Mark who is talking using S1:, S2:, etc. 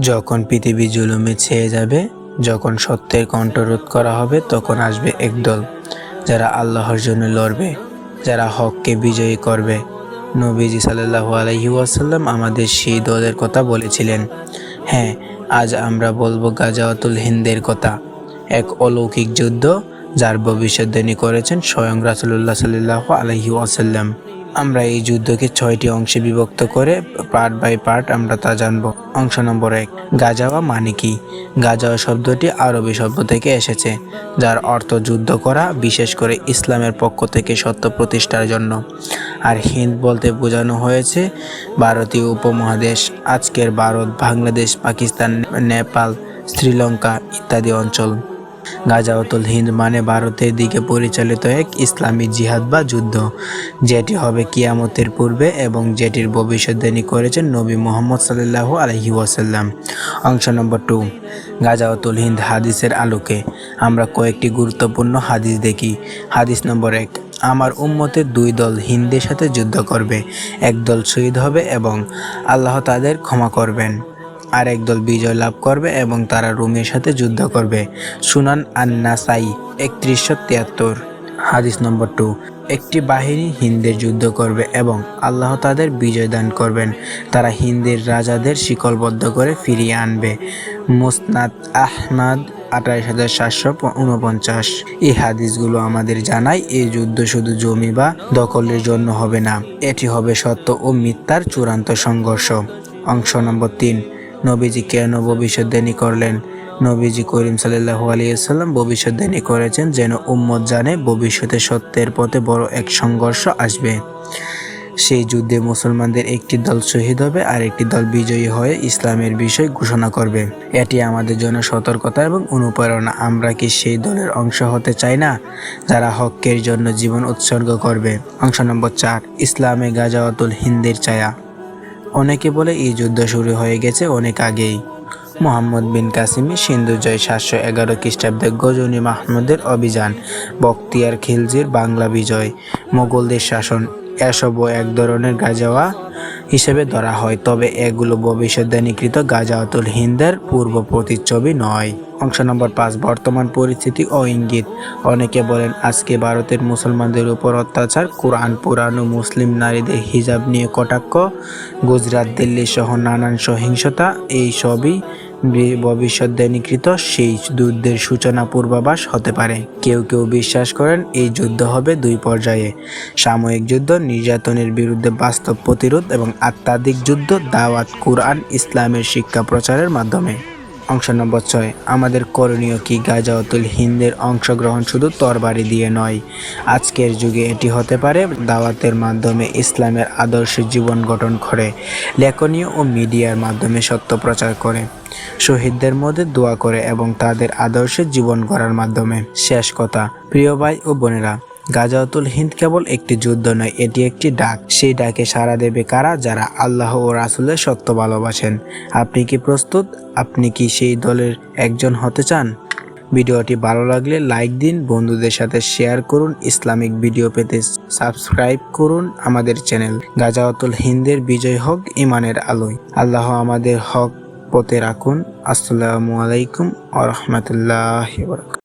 S1: যখন পৃথিবী জুলুমে ছেয়ে যাবে, যখন সত্যের কণ্ঠরোধ করা হবে, তখন আসবে একদল, যারা আল্লাহর জন্য লড়বে, যারা হককে বিজয়ী করবে। নবীজি সাল্লাল্লাহু আলাইহি ওয়াসাল্লাম আমাদের সেই দলের কথা বলেছিলেন। হ্যাঁ আজ আমরা বলব গাজাওয়াতুল হিন্দের কথা। এক অলৌকিক যুদ্ধ যার ভবিষ্যদ্বাণী করেছেন স্বয়ং রাসুল্লাহ সাল্লাহ আলহি ওয়াসাল্লাম। আমরা এই যুদ্ধকে ছয়টি অংশে বিভক্ত করে পার্ট বাই পার্ট আমরা তা জানব। অংশ নম্বর এক গাজাওয়া মানে কি? গাজাওয়া শব্দটি আরবি শব্দ থেকে এসেছে, যার অর্থ যুদ্ধ করা, বিশেষ করে ইসলামের পক্ষ থেকে সত্য প্রতিষ্ঠার জন্য। আর হিন্দ বলতে বোঝানো হয়েছে, ভারতীয় উপমহাদেশ, আজকের ভারত, বাংলাদেশ, পাকিস্তান, নেপাল, শ্রীলঙ্কা ইত্যাদি অঞ্চল। গাজাওয়াতুল হিন্দ মানে ভারতের দিকে পরিচালিত এক ইসলামী জিহাদ বা যুদ্ধ, যেটি হবে কিয়ামতের পূর্বে এবং যেটির ভবিষ্যদ্বাণী করেছেন নবী মোহাম্মদ সাল্লাহ আলহি ওয়াসাল্লাম। অংশ নম্বর টু, গাজাওয়াতুল হিন্দ হাদিসের আলোকে আমরা কয়েকটি গুরুত্বপূর্ণ হাদিস দেখি। হাদিস নম্বর এক, আমার উম্মতের দুই দল হিন্দের সাথে যুদ্ধ করবে, এক দল শহীদ হবে এবং আল্লাহ তাদের ক্ষমা করবেন। আর একদল বিজয় লাভ করবে এবং তারা রোমের সাথে যুদ্ধ করবে। সুনান আন্নাসাই একত্রিশশো তিয়াত্তর। হাদিস নম্বর টু একটি বাহিনী হিন্দের যুদ্ধ করবে এবং আল্লাহ তাদের বিজয় দান করবেন। তারা হিন্দের রাজাদের শিকলবদ্ধ করে ফিরিয়ে আনবে। মুসনাদ আহমাদ আঠাইশ হাজার সাতশো উনপঞ্চাশ। এই হাদিসগুলো আমাদের জানায় এই যুদ্ধ শুধু জমি বা দখলের জন্য হবে না, এটি হবে সত্য ও মিথ্যার চূড়ান্ত সংঘর্ষ। অংশ নম্বর তিন। নবীজি কেন ভবিষ্যদ্বাণী করলেন? নবীজি করিম সাল্লাহু আলিয়াল্লাম ভবিষ্যদ্বাণী করেছেন যেন উম্মত জানে ভবিষ্যতে সত্যের পথে বড় এক সংঘর্ষ আসবে। সেই যুদ্ধে মুসলমানদের একটি দল শহীদ হবে আর একটি দল বিজয়ী হয়ে ইসলামের বিষয় ঘোষণা করবে। এটি আমাদের জন্য সতর্কতা এবং অনুপ্রেরণা। আমরা কি সেই দলের অংশ হতে চাই না, যারা হকের জন্য জীবন উৎসর্গ করবে? অংশ নম্বর চার, ইসলামে গাজাওয়াতুল হিন্দের ছায়া। অনেকে বলে এই যুদ্ধ শুরু হয়ে গেছে অনেক আগেই। মোহাম্মদ বিন কাসিমি সিন্ধু জয় সাতশো এগারো খ্রিস্টাব্দে গজনী মাহমুদের অভিযান বক্তিয়ার খিলজির বাংলা বিজয় মোগলদের শাসন, এসবও এক ধরনের গাজাওয়া হিসেবে ধরা হয়, তবে এগুলো ভবিষ্যতে ভবিষ্যদ্বাণীকৃত গাজাউতুল হিন্দের পূর্ব প্রতিচ্ছবি নয়। অংশ নম্বর পাঁচ, বর্তমান পরিস্থিতি ও ইঙ্গিত। অনেকে বলেন, আজকে ভারতের মুসলমানদের উপর অত্যাচার, কোরআন পুরানো মুসলিম নারীদের হিজাব নিয়ে কটাক্ষ, গুজরাট দিল্লি সহ নানান সহিংসতা, এই সবই ভবিষ্যদ্বাণীকৃত সেই যুদ্ধের সূচনা পূর্বাভাস হতে পারে। কেউ কেউ বিশ্বাস করেন এই যুদ্ধ হবে দুই পর্যায়ে। সাময়িক যুদ্ধ, নির্যাতনের বিরুদ্ধে বাস্তব প্রতিরোধ এবং আত্মাধিক যুদ্ধ, দাওয়াত, কুরআন, ইসলামের শিক্ষা প্রচারের মাধ্যমে। অংশ নম্বর ছয়, আমাদের করণীয় কি? গাজাওয়াতুল হিন্দের অংশগ্রহণ শুধু তরবারি দিয়ে নয়। আজকের যুগে এটি হতে পারে দাওয়াতের মাধ্যমে ইসলামের আদর্শ জীবন গঠন করে, লেখনীয় ও মিডিয়ার মাধ্যমে সত্য প্রচার করে, শহীদদের মধ্যে দোয়া করে এবং তাদের আদর্শে জীবন গড়ার মাধ্যমে। শেষ কথা, প্রিয় ভাই ও বোনেরা গাজাওয়াতুল হিন্দ কেবল একটি যুদ্ধ নয়, এটি একটি ডাক। সেই ডাকে সাড়া দেবে কারা? যারা আল্লাহ ও রাসুলের সত্য ভালোবাসেন। আপনি কি প্রস্তুত? আপনি কি সেই দলের একজন হতে চান? ভিডিওটি ভালো লাগলে লাইক দিন, বন্ধুদের সাথে শেয়ার করুন, ইসলামিক ভিডিও পেতে সাবস্ক্রাইব করুন আমাদের চ্যানেল। গাজাওয়াতুল হিন্দের বিজয় হক, ইমানের আলোয়। আল্লাহ আমাদের হক পথে রাখুন। আসসালামু আলাইকুম আ রহমতুল্লাহ